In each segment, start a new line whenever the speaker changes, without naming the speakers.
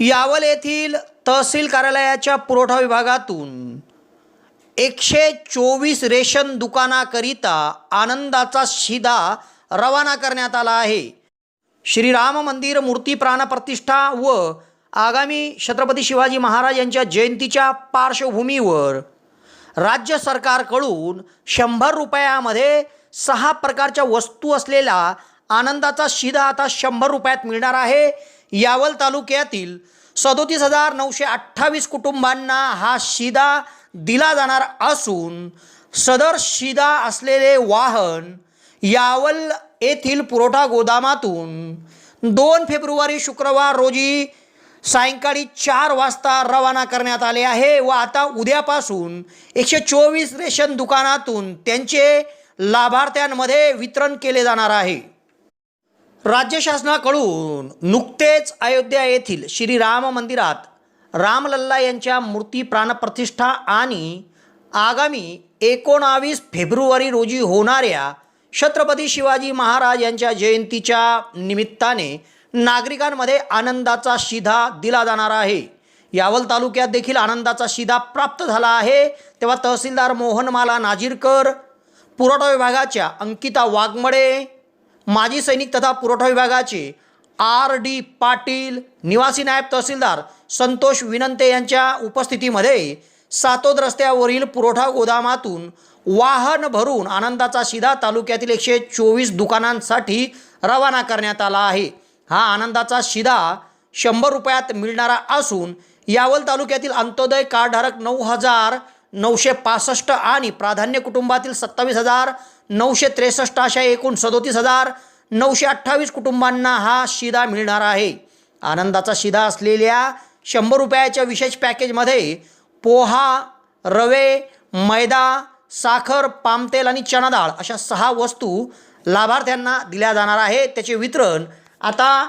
यावल येथील तहसील कार्यालयाच्या पुरवठा विभागातून एकशे चोवीस रेशन दुकानाकरिता आनंदाचा शिदा रवाना करण्यात आला आहे. श्रीराम मंदिर मूर्ती प्राणप्रतिष्ठा व आगामी छत्रपती शिवाजी महाराज यांच्या जयंतीच्या पार्श्वभूमीवर राज्य सरकारकडून शंभर रुपयामध्ये सहा प्रकारच्या वस्तू असलेला आनंदाचा शिदा आता शंभर रुपयात मिळणार आहे. यावल तालुक्यातील सदोतीस हजार नऊशे अठ्ठावीस कुटुंबांना हा शिदा दिला जाणार असून सदर शिदा असलेले वाहन यावल येथील पुरवठा गोदामातून दोन फेब्रुवारी शुक्रवार रोजी सायंकाळी चार वाजता रवाना करण्यात आले आहे व आता उद्यापासून एकशे चोवीस रेशन दुकानातून त्यांचे लाभार्थ्यांमध्ये वितरण केले जाणार आहे. राज्य शासनाकडून नुकतेच अयोध्या येथील श्रीराम मंदिरात रामलल्ला यांच्या मूर्ती प्राणप्रतिष्ठा आणि आगामी एकोणावीस फेब्रुवारी रोजी होणाऱ्या छत्रपती शिवाजी महाराज यांच्या जयंतीच्या निमित्ताने नागरिकांमध्ये आनंदाचा शिधा दिला जाणार आहे. यावल तालुक्यात देखील आनंदाचा शिधा प्राप्त झाला आहे. तेव्हा तहसीलदार मोहनमाला नाजीरकर पुरवठा विभागाच्या अंकिता वाघमडे माजी सैनिक तथा पुरवठा विभागाचे आर डी पाटील निवासी नायब तहसीलदार संतोष विनंते यांच्या उपस्थितीमध्ये सातोद रस्त्यावरील पुरवठा गोदामातून वाहन भरून आनंदाचा शिधा तालुक्यातील एकशे चोवीस दुकानांसाठी रवाना करण्यात आला आहे. हा आनंदाचा शिधा शंभर रुपयात मिळणारा असून यावल तालुक्यातील अंत्योदय कार्डधारक नऊ हजार नऊशे पासष्ट आणि प्राधान्य कुटुंबातील सत्तावीस हजार नऊशे त्रेसष्ट अशा एकूण सदोतीस हजार नऊशे अठ्ठावीस कुटुंबांना हा शिदा मिळणार आहे. आनंदाचा शिदा असलेल्या शंभर रुपयाच्या विशेष पॅकेजमध्ये पोहा रवे मैदा साखर पामतेल आणि चना डाळ अशा सहा वस्तू लाभार्थ्यांना दिल्या जाणार आहे त्याचे वितरण आता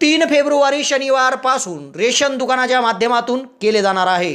तीन फेब्रुवारी शनिवारपासून रेशन दुकानाच्या माध्यमातून केले जाणार आहे.